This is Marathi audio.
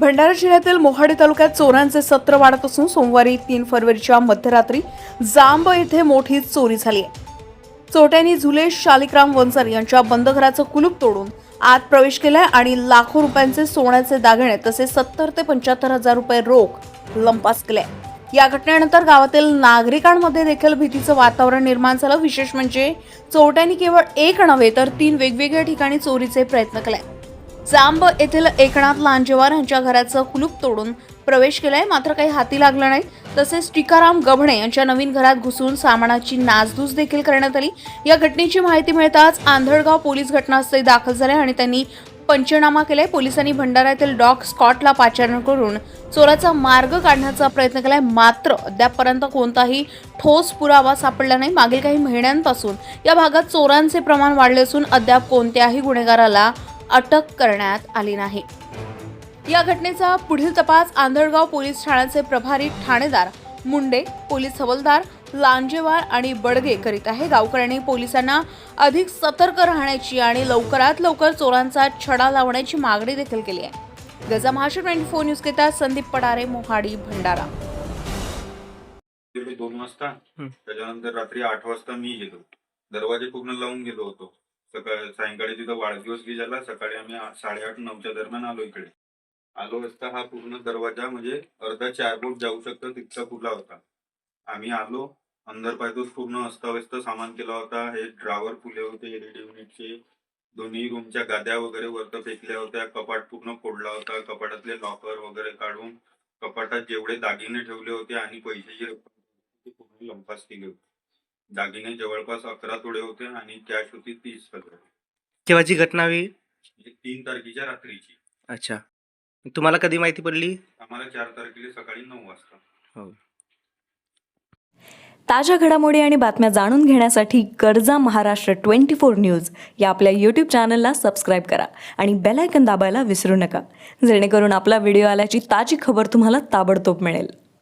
भंडारा जिल्ह्यातील मोहाडी तालुक्यात चोरांचे सत्र वाढत असून सोमवारी तीन फरवरीच्या मध्यरात्री जांब येथे मोठी चोरी झाली आहे. चोरट्यांनी झुलेश शालिक्राम वंसर यांच्या बंद घराचं कुलूप तोडून आत प्रवेश केलाय आणि लाखो रुपयांचे सोन्याचे दागिने तसेच सत्तर ते पंच्याहत्तर हजार रुपये रोख लंपास केले. या घटनेनंतर गावातील नागरिकांमध्ये देखील भीतीचं वातावरण निर्माण झालं. विशेष म्हणजे चोरट्यांनी केवळ एक नव्हे तर तीन वेगवेगळ्या ठिकाणी चोरीचे प्रयत्न केले. जांब येथील एकनाथ लांजेवार यांच्या घराचं कुलूप तोडून प्रवेश केलाय. मात्र काही हाती लागलं नाही. तसेच टिकाराम गभणे यांच्या नवीन घरात घुसून सामानाची नासधूस देखील करण्यात आली. या घटनेची माहिती मिळताच आंधळगाव पोलीस घटनास्थळी दाखल झाले आणि त्यांनी पंचनामा केलाय. पोलिसांनी भंडारा येथील डॉग स्कॉटला पाचारण करून चोराचा मार्ग काढण्याचा प्रयत्न केलाय. मात्र अद्यापपर्यंत कोणताही ठोस पुरावा सापडला नाही. मागील काही महिन्यांपासून या भागात चोरांचे प्रमाण वाढले असून अद्याप कोणत्याही गुन्हेगाराला अटक करण्यात आली नाही. या घटनेचा पुढील तपास आंधळगाव पोलीस ठाण्याचे प्रभारी ठाणेदार मुंडे पोलीस हवालदार लांजेवार आणि बडगे करीत आहे. गावकऱ्यांनी पोलिसांना अधिक सतर्क राहण्याची आणि लवकरात लवकर चोरांचा छडा लावण्याची मागणी देखील केली आहे. गजा महाराष्ट्र ट्वेंटी फोर न्यूज करिता संदीप पडारे मोहाडी भंडारा. दोन वाजता. त्याच्यानंतर रात्री आठ वाजता मी गेलो. दरवाजे पूर्ण लावून गेलो होतो. सकाळ सायंकाळी तिथं वाढदिवस बी झाला. सकाळी आम्ही साडेआठ नऊच्या दरम्यान आलो इकडे. आलो असता हा पूर्ण दरवाजा म्हणजे अर्धा चार बोट जाऊ शकतं तितका खुला होता. आम्ही आलो. अंदर पायतोच पूर्ण अस्ताव्यस्त सामान केला होता. हे ड्रावर फुले होते एलईडी युनिटचे. दोन्ही रूमच्या गाद्या वगैरे वरत फेकल्या होत्या. कपाट पूर्ण फोडला होता. कपाटातले लॉकर वगैरे काढून कपाटात जेवढे दागिने ठेवले होते आणि पैशाची रक्कम पूर्ण लंपास केली होती. दागिने जवळपास अकरा तोडे होते आणि कॅश होती तीस हजार. केव्हाची घटना होई? म्हणजे तीन तारखेच्या रात्रीची. अच्छा. तुम्हाला कधी माहिती पडली? आम्हाला चार तारखेला सकाळी नऊ वाजता. ताज्या घडामोडी आणि बातम्या जाणून घेण्यासाठी गरजा महाराष्ट्र ट्वेंटी फोर न्यूज या आपल्या यूट्यूब चॅनलला सबस्क्राईब करा आणि बेल आयकन दाबायला विसरू नका. जेणेकरून आपला व्हिडिओ आल्याची ताजी खबर तुम्हाला ताबडतोब मिळेल.